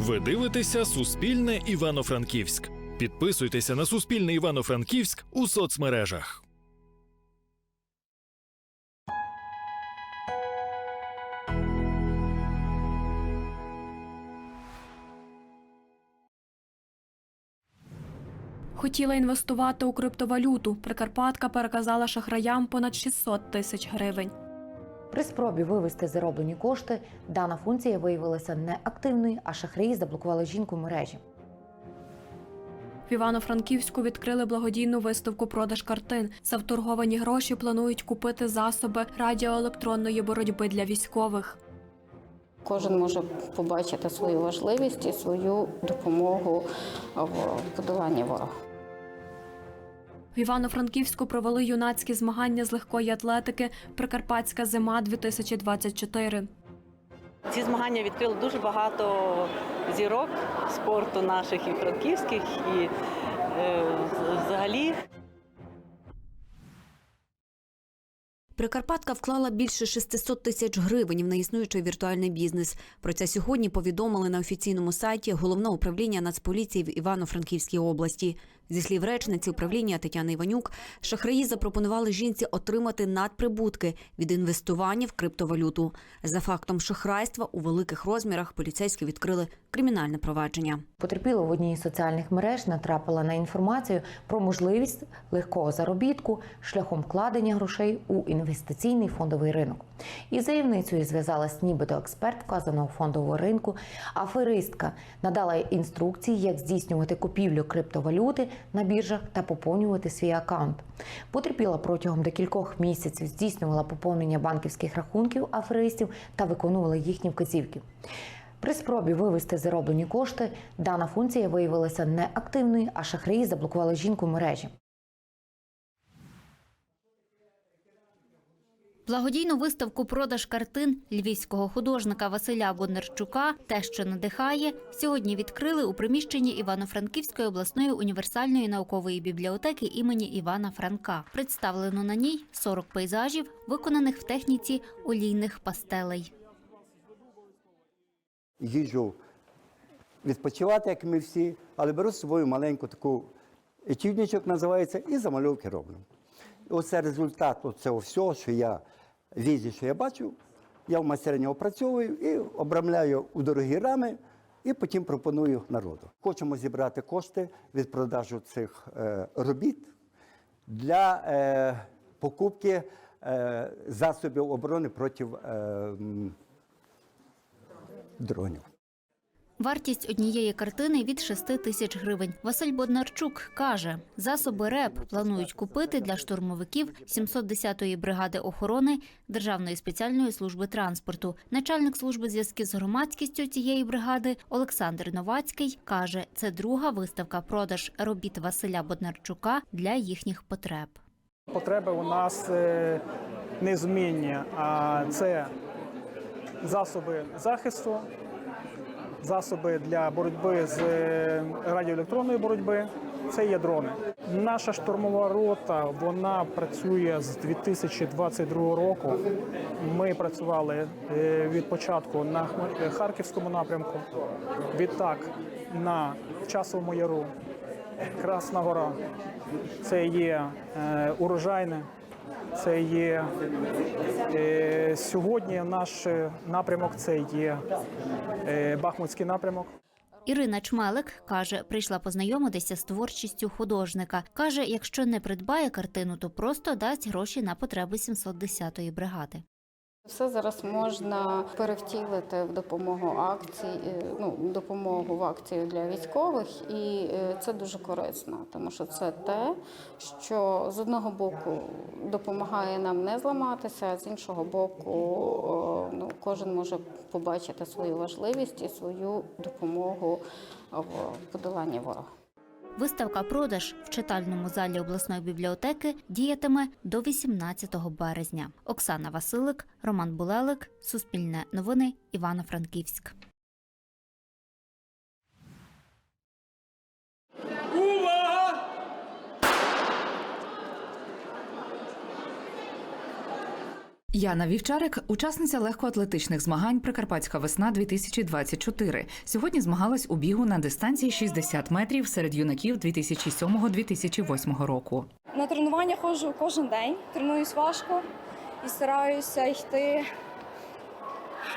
Ви дивитеся Суспільне Івано-Франківськ. Підписуйтеся на Суспільне Івано-Франківськ у соцмережах. Хотіла інвестувати у криптовалюту. Прикарпатка переказала шахраям понад 600 тисяч гривень. При спробі вивести зароблені кошти дана функція виявилася неактивною, а шахраї заблокували жінку в мережі. В Івано-Франківську відкрили благодійну виставку продаж картин. За вторговані гроші планують купити засоби радіоелектронної боротьби для військових. Кожен може побачити свою важливість і свою допомогу в подоланні ворога. В Івано-Франківську провели юнацькі змагання з легкої атлетики Прикарпатська зима 2024 Ці змагання відкрили дуже багато зірок спорту наших і франківських, і е, взагалі Прикарпатка вклала більше 600 тисяч гривень в неіснуючий віртуальний бізнес. Про це сьогодні повідомили на офіційному сайті головного управління Нацполіції в Івано-Франківській області. Зі слів речниці управління Тетяни Іванюк, шахраї запропонували жінці отримати надприбутки від інвестування в криптовалюту. За фактом шахрайства у великих розмірах поліцейські відкрили кримінальне провадження. Потерпіла в одній із соціальних мереж, натрапила на інформацію про можливість легкого заробітку шляхом вкладення грошей у інвестиційний фондовий ринок. Із заявницею зв'язалась нібито експерт вказаного фондового ринку. Аферистка надала інструкції, як здійснювати купівлю криптовалюти на біржах та поповнювати свій аккаунт. Потерпіла протягом декількох місяців здійснювала поповнення банківських рахунків аферистів та виконувала їхні вказівки. При спробі вивести зароблені кошти дана функція виявилася неактивною, а шахраї заблокували жінку мережі. Благодійну виставку продаж картин львівського художника Василя Бондарчука те, що надихає, сьогодні відкрили у приміщенні Івано-Франківської обласної універсальної наукової бібліотеки імені Івана Франка. Представлено на ній 40 пейзажів, виконаних в техніці олійних пастелей. їжджу відпочивати, як ми всі, але беру з собою маленьку таку етюдничок, називається, і замальовки роблю. Оце результат цього всього, що я візі, що я бачу, я в майстерні опрацьовую і обрамляю у дорогі рами, і потім пропоную народу. Хочемо зібрати кошти від продажу цих е, робіт для е, покупки е, засобів оборони проти е, дронів. Вартість однієї картини від 6 тисяч гривень. Василь Боднарчук каже, засоби РЕП планують купити для штурмовиків 710-ї бригади охорони Державної спеціальної служби транспорту. Начальник служби зв'язків з громадськістю цієї бригади Олександр Новацький каже, це друга виставка продаж робіт Василя Боднарчука для їхніх потреб. Потреби у нас е, незмінні, а це засоби захисту, засоби для боротьби з е, радіоелектронної боротьби. Це є дрони. Наша штурмова рота вона працює з 2022 року. Ми працювали е, від початку на е, Харківському напрямку, відтак на Часовому Яру, Красна Гора. Це є урожайне, це є сьогодні наш напрямок, це є Бахмутський напрямок. Ірина Чмелик каже, прийшла познайомитися з творчістю художника. Каже, якщо не придбає картину, то просто дасть гроші на потреби 710-ї бригади. Все зараз можна перевтілити в допомогу акцій, е, ну, допомогу в акцію для військових, і е, це дуже корисно, тому що це те, що з одного боку допомагає нам не зламатися, а з іншого боку, ну, кожен може побачити свою важливість і свою допомогу в подоланні ворога. Виставка продаж в читальному залі обласної бібліотеки діятиме до 18 березня. Оксана Василик, Роман Булелик, Суспільне новини, Івано-Франківськ. Яна Вівчарик, учасниця легкоатлетичних змагань Прикарпатська весна 2024. Сьогодні змагалась у бігу на дистанції 60 метрів серед юнаків 2007-2008 року. На тренування ходжу кожен день, тренуюсь важко і стараюся йти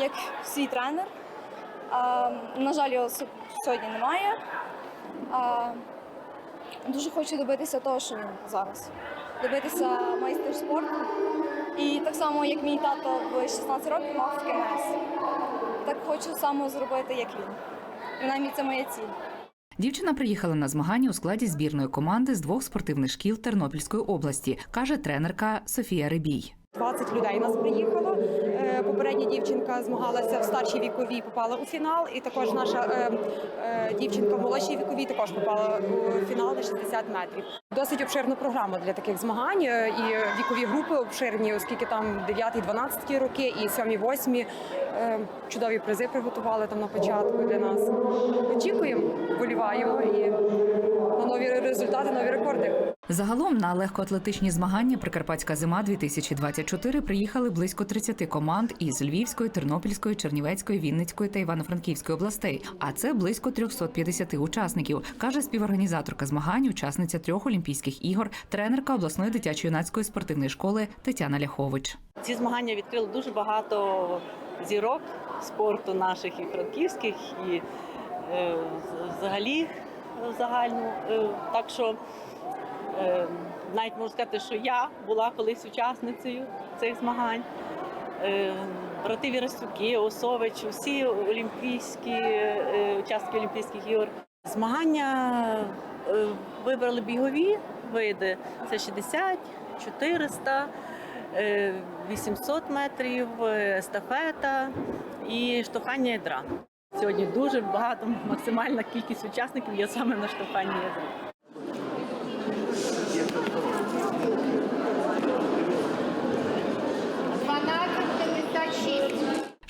як свій тренер. А, на жаль, його сьогодні немає. А, дуже хочу добитися того, що він зараз. Добитися майстер спорту. І так само, як мій тато в 16 років мав КМС. Так хочу само зробити, як він. Принаймні, це моя ціль. Дівчина приїхала на змагання у складі збірної команди з двох спортивних шкіл Тернопільської області, каже тренерка Софія Рибій. 20 людей нас приїхало. Попередня дівчинка змагалася в старшій віковій, попала у фінал. І також наша е, е, дівчинка в молодшій віковій також попала у фінал на 60 метрів. Досить обширна програма для таких змагань. е, І вікові групи обширні, оскільки там 9-12 роки і 7-8 е, чудові призи приготували там на початку для нас. Очікуємо, боліваємо і на нові результати, нові рекорди. Загалом на легкоатлетичні змагання Прикарпатська зима 2024 приїхали близько 30 команд із Львівської, Тернопільської, Чернівецької, Вінницької та Івано-Франківської областей. А це близько 350 учасників, каже співорганізаторка змагань, учасниця трьох Олімпійських ігор, тренерка обласної дитячо-юнацької спортивної школи Тетяна Ляхович. Ці змагання відкрили дуже багато зірок спорту наших і франківських, і е, взагалі е, загальну. Е, так що навіть можу сказати, що я була колись учасницею цих змагань. Е, брати Вірастюки, Осович, всі олімпійські е, учасники Олімпійських ігор. Змагання е, вибрали бігові види. Це 60, 400, е, 800 метрів, е, естафета і штовхання ядра. Сьогодні дуже багато, максимальна кількість учасників є саме на штовханні ядра.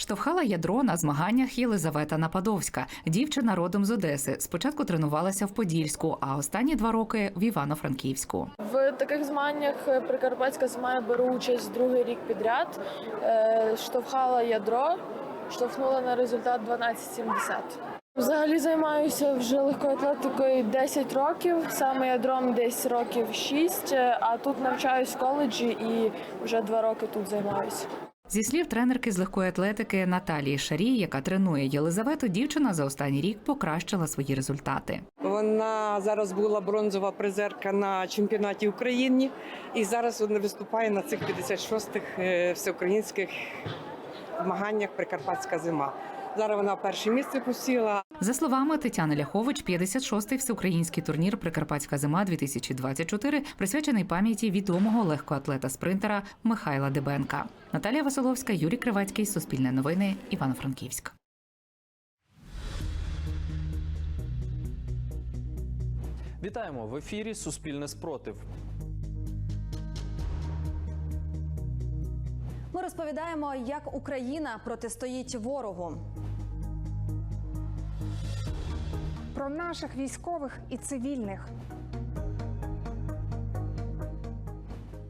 Штовхала ядро на змаганнях Єлизавета Нападовська. Дівчина родом з Одеси. Спочатку тренувалася в Подільську, а останні два роки в Івано-Франківську. В таких змаганнях е, Прикарпатська зима я беру участь другий рік підряд. Е, Штовхала ядро, штовхнула на результат 12,70. Взагалі займаюся вже легкою атлетикою 10 років, саме ядром десь років 6, е, а тут навчаюсь в коледжі і вже два роки тут займаюся. Зі слів тренерки з легкої атлетики Наталії Шарій, яка тренує Єлизавету, дівчина за останній рік покращила свої результати. Вона зараз була бронзова призерка на чемпіонаті України і зараз вона виступає на цих 56-х е, всеукраїнських змаганнях Прикарпатська зима. Зараз вона перше місце посіла. За словами Тетяни Ляхович, 56-й всеукраїнський турнір Прикарпатська зима 2024 присвячений пам'яті відомого легкоатлета-спринтера Михайла Дебенка. Наталія Василовська, Юрій Кривацький, Суспільне новини, Івано-Франківськ. Вітаємо в ефірі Суспільне спротив. Ми розповідаємо, як Україна протистоїть ворогу. Про наших військових і цивільних.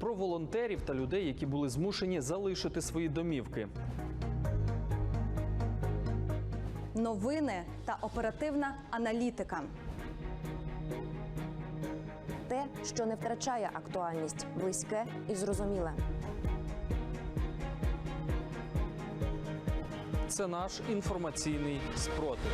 Про волонтерів та людей, які були змушені залишити свої домівки. Новини та оперативна аналітика. Те, що не втрачає актуальність, близьке і зрозуміле. Це наш інформаційний спротив.